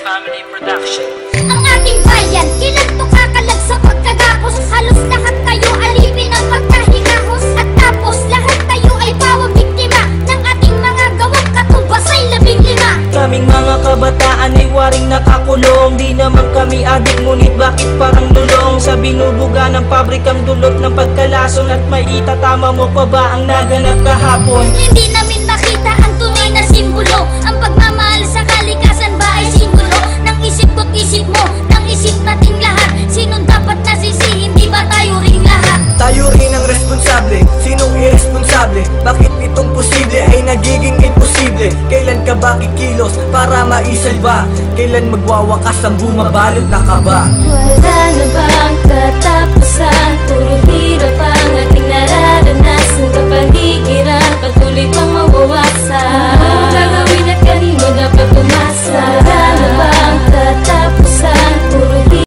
Production. Ang ating bayan, ilan to kakalag sa pagkagapos Halos lahat tayo alipin ang pagkahingahos At tapos lahat tayo ay pawang biktima Ng ating mga gawang katumbas ay labing lima. Kaming mga kabataan ay waring nakakulong. Di naman kami adik ngunit bakit parang lulong Sa binubuga ng pabrikang dulot ng pagkalason At may itatama mo pa ba ang naganap kahapon? Hindi namin nakita irresponsable? Bakit itong posible ay nagiging imposible? Kailan ka ba kikilos para maisalba? Kailan magwawakas ang bumabalot na kaba? Wala